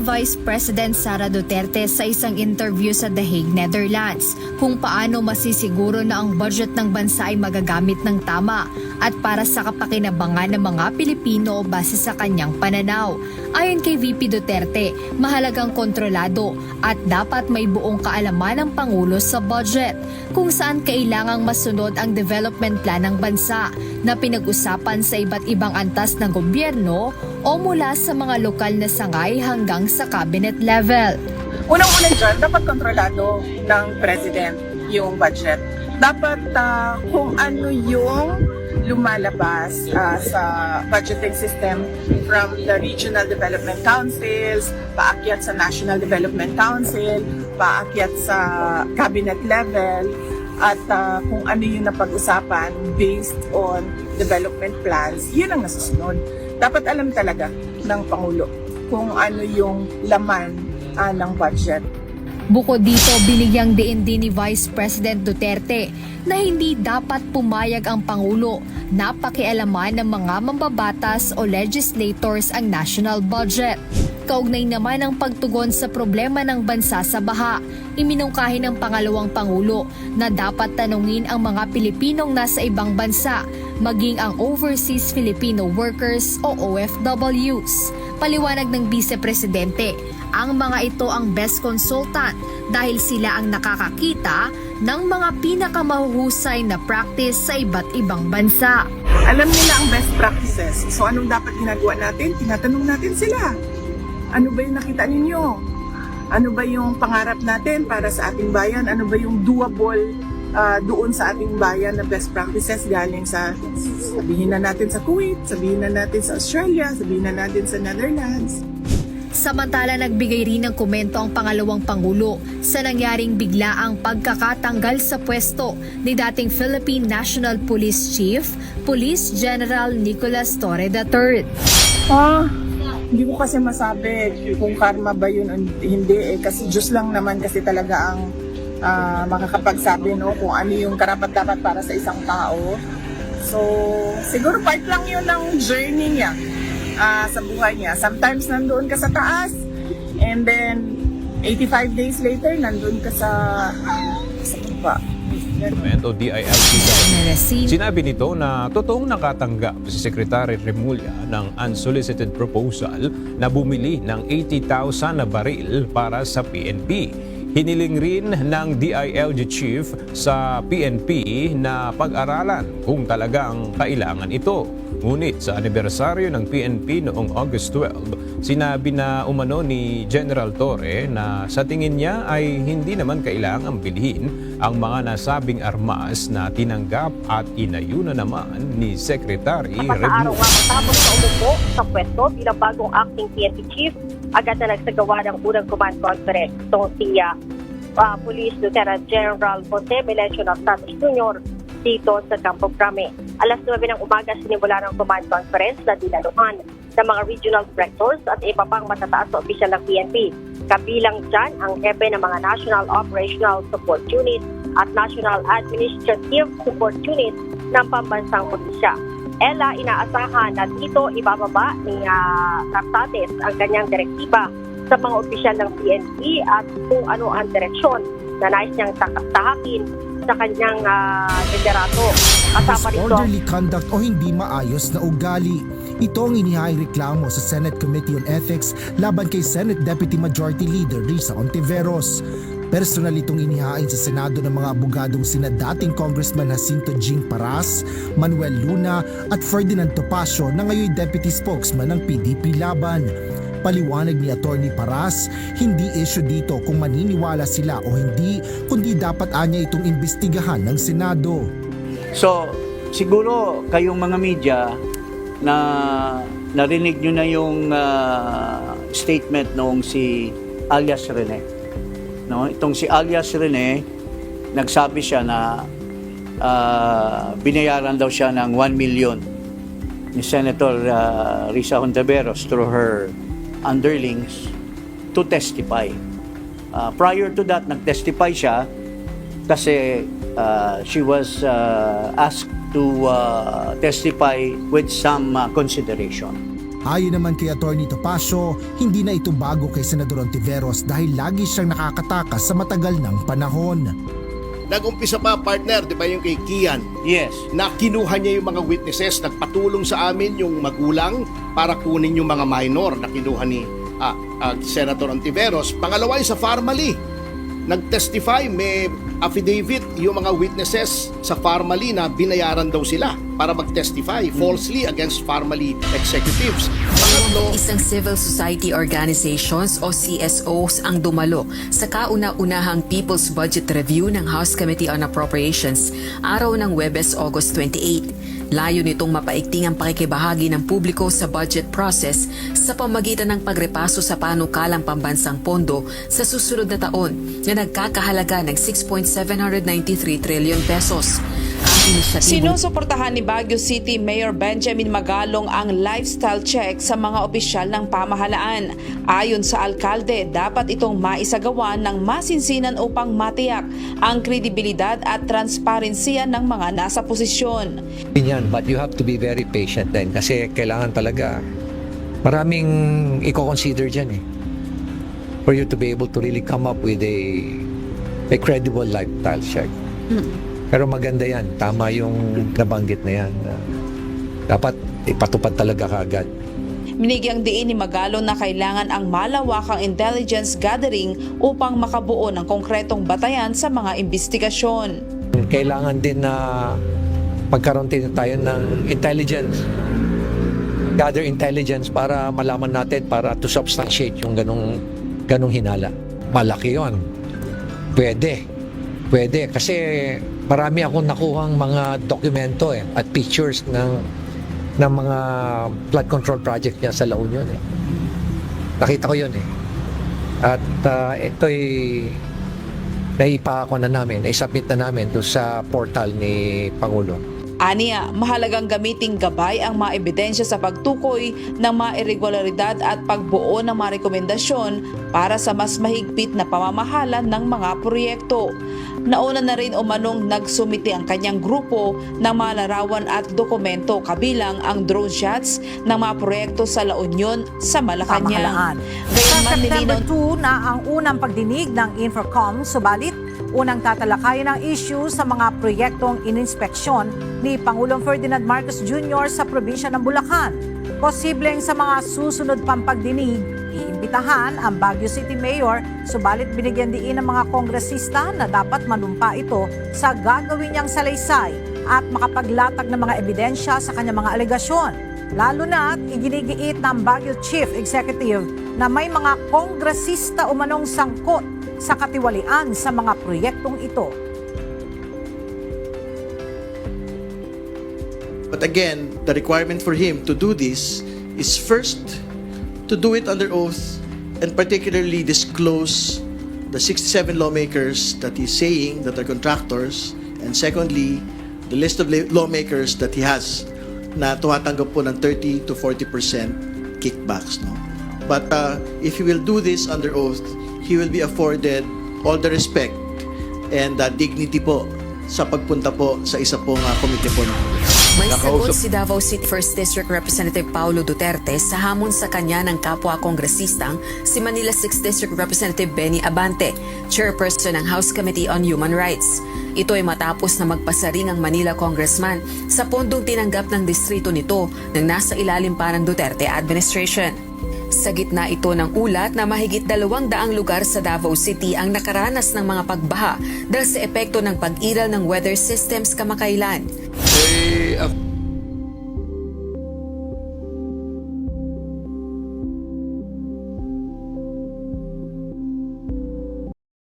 Vice President Sara Duterte sa isang interview sa The Hague, Netherlands kung paano masisiguro na ang budget ng bansa ay magagamit ng tama at para sa kapakinabangan ng mga Pilipino base sa kanyang pananaw. Ayon kay VP Duterte, mahalagang kontrolado at dapat may buong kaalaman ng Pangulo sa budget kung saan kailangang masunod ang development plan ng bansa na pinag-usapan sa iba't ibang antas ng gobyerno o mula sa mga lokal na sangay hanggang sa cabinet level. Unang-una dyan, dapat kontrolado ng president yung budget. Dapat ah, kung ano yung lumalabas ah, sa budgeting system from the regional development councils, paakyat sa National Development Council, paakyat sa cabinet level, at ah, kung ano yung napag-usapan based on development plans, yun ang nasusunod. Dapat alam talaga ng Pangulo kung ano yung laman ah, ng budget. Bukod dito, binigyang din ni Vice President Duterte na hindi dapat pumayag ang Pangulo na pakialaman ng mga mambabatas o legislators ang national budget. Kaugnay naman ang pagtugon sa problema ng bansa sa baha. Iminungkahi ng pangalawang Pangulo na dapat tanungin ang mga Pilipinong nasa ibang bansa, maging ang overseas Filipino workers o OFWs. Paliwanag ng Vice Presidente, ang mga ito ang best consultant dahil sila ang nakakakita ng mga pinakamahuhusay na practice sa iba't ibang bansa. Alam nila ang best practices. So anong dapat ginagawa natin? Tinatanong natin sila. Ano ba yung nakita ninyo? Ano ba yung pangarap natin para sa ating bayan? Ano ba yung doable ah, doon sa ating bayan na best practices galing sa sabihin na natin sa Kuwait, sabihin na natin sa Australia, sabihin na natin sa Netherlands. Samantala nagbigay rin ng komento ang pangalawang pangulo sa nangyaring biglaang pagkakatanggal sa pwesto ni dating Philippine National Police Chief, Police General Nicolas Torre III. Ah, hindi ko kasi masabi kung karma ba yun hindi eh. Kasi Diyos lang naman kasi talaga ang ah, makakapagsabi no, kung ano yung karapat-dapat para sa isang tao. So, siguro part lang yun ng journey niya ah, sa buhay niya. Sometimes nandoon ka sa taas and then 85 days later nandun ka sa sa baba. Ganun. o DILG Sinabi nito na totoong nakatanggap si Secretary Remulla ng unsolicited proposal na bumili ng 80,000 na baril para sa PNP. Hiniling rin ng DILG Chief sa PNP na pag-aralan kung talagang kailangan ito. Ngunit sa anibersaryo ng PNP noong August 12, sinabi na umano ni General Torre na sa tingin niya ay hindi naman kailangang bilhin ang mga nasabing armas na tinanggap at inayuna naman ni Secretary Apat na araw Remulla. nga matapos na umupo sa pwesto bilang bagong acting PNP chief, agad na nagsagawa ng unang command conference itong si ah, ah, Police Lieutenant General Jose Melencio ng Santos Jr. dito sa Campo Crame. Alas 9 ng umaga sinimula ng command conference na dinaluhan ng mga regional directors at iba pang matataas na opisyal ng PNP. Kabilang dyan ang hepe ng mga National Operational Support Unit at National Administrative Support Unit ng pambansang pulisya. Ella, inaasahan na dito ibababa ni uh, Rapsates ang kanyang direktiba sa mga opisyal ng PNP at kung ano ang direksyon na nais niyang tahakin sa kanyang uh, liderato. Kasama rito disorderly conduct o hindi maayos na ugali. Ito ang inihaing reklamo sa Senate Committee on Ethics laban kay Senate Deputy Majority Leader Risa Ontiveros. Personal itong inihain sa Senado ng mga abogadong sina dating Congressman Jacinto Jing Paras, Manuel Luna at Ferdinand Topacio na ngayon deputy spokesman ng PDP Laban. Paliwanag ni Attorney Paras, hindi issue dito kung maniniwala sila o hindi, kundi dapat anya itong imbestigahan ng Senado. So, siguro kayong mga media na narinig nyo na yung ah, statement noong si alias Rene. No? Itong si alias Rene, nagsabi siya na ah, binayaran daw siya ng 1 million ni Senator ah, Risa Hontiveros through her underlings to testify. Ah, prior to that, nag-testify siya kasi uh, she was uh, asked to uh, testify with some uh, consideration. Ayon naman kay Atty. Topacio, hindi na ito bago kay Senador Ontiveros dahil lagi siyang nakakatakas sa matagal ng panahon. Nag-umpisa pa partner, di ba yung kay Kian, Yes. na kinuha niya yung mga witnesses, nagpatulong sa amin yung magulang para kunin yung mga minor na kinuha ni ah, ah, Senator Antiveros. Pangalawa yung sa Farmally, nag-testify, may affidavit yung mga witnesses sa Farmally na binayaran daw sila para mag-testify falsely against Farmally executives. Pangatlo, Isang civil society organizations o CSOs ang dumalo sa kauna-unahang People's Budget Review ng House Committee on Appropriations araw ng Webes, August 28. Layo nitong mapaigting ang pakikibahagi ng publiko sa budget process sa pamagitan ng pagrepaso sa panukalang pambansang pondo sa susunod na taon na nagkakahalaga ng 6.793 trillion pesos. Sinusuportahan ni Baguio City Mayor Benjamin Magalong ang lifestyle check sa mga opisyal ng pamahalaan. Ayon sa alkalde, dapat itong maisagawa ng masinsinan upang matiyak ang kredibilidad at transparensiya ng mga nasa posisyon. Yan, but you have to be very patient din kasi kailangan talaga maraming i-consider dyan eh for you to be able to really come up with a a credible lifestyle check. Pero maganda yan. Tama yung nabanggit na yan. na dapat ipatupad talaga kagad. Minigyang diin ni Magalong na kailangan ang malawakang intelligence gathering upang makabuo ng konkretong batayan sa mga investigasyon. Kailangan din na magkaroon din tayo ng intelligence gather intelligence para malaman natin para to substantiate yung ganong ganong hinala. Malaki yon. Pwede. Pwede. Kasi marami akong nakuhang mga dokumento eh, at pictures ng ng mga flood control project niya sa La Union eh. Nakita ko yun eh. At uh, ito'y naipako na namin, naisubmit na namin doon sa portal ni Pangulo. Aniya, mahalagang gamiting gabay ang mga ebidensya sa pagtukoy ng mga irregularidad at pagbuo ng mga rekomendasyon para sa mas mahigpit na pamamahala ng mga proyekto. Nauna na rin umanong nagsumiti ang kanyang grupo ng mga larawan at dokumento kabilang ang drone shots ng mga proyekto sa La Union sa Malacanang. Sa Gayunman September nilinaw 2 na ang unang pagdinig ng Infocom, subalit unang tatalakayan ng issue sa mga proyektong ininspeksyon ni Pangulong Ferdinand Marcos Jr. sa probinsya ng Bulacan. Posibleng sa mga susunod pang pagdinig, iimbitahan ang Baguio City Mayor, subalit binigyan diin ng mga kongresista na dapat manumpa ito sa gagawin niyang salaysay at makapaglatag ng mga ebidensya sa kanyang mga alegasyon. Lalo na iginigiit ng Baguio Chief Executive na may mga kongresista umanong sangkot sa katiwalian sa mga proyektong ito. But again, the requirement for him to do this is first to do it under oath and particularly disclose the 67 lawmakers that he's saying that are contractors and secondly, the list of la- lawmakers that he has na tumatanggap po ng 30 to 40% kickbacks. No? But uh, if he will do this under oath, he will be afforded all the respect and uh, dignity po sa pagpunta po sa isa pong uh, komite po ng May sagot si Davao City 1st District Representative Paulo Duterte sa hamon sa kanya ng kapwa kongresistang si Manila 6th District Representative Benny Abante, chairperson ng House Committee on Human Rights. Ito ay matapos na magpasaring ang Manila congressman sa pondong tinanggap ng distrito nito nang nasa ilalim pa ng Duterte administration. Sa gitna ito ng ulat na mahigit dalawang daang lugar sa Davao City ang nakaranas ng mga pagbaha dahil sa epekto ng pag-iral ng weather systems kamakailan. Eh, ak-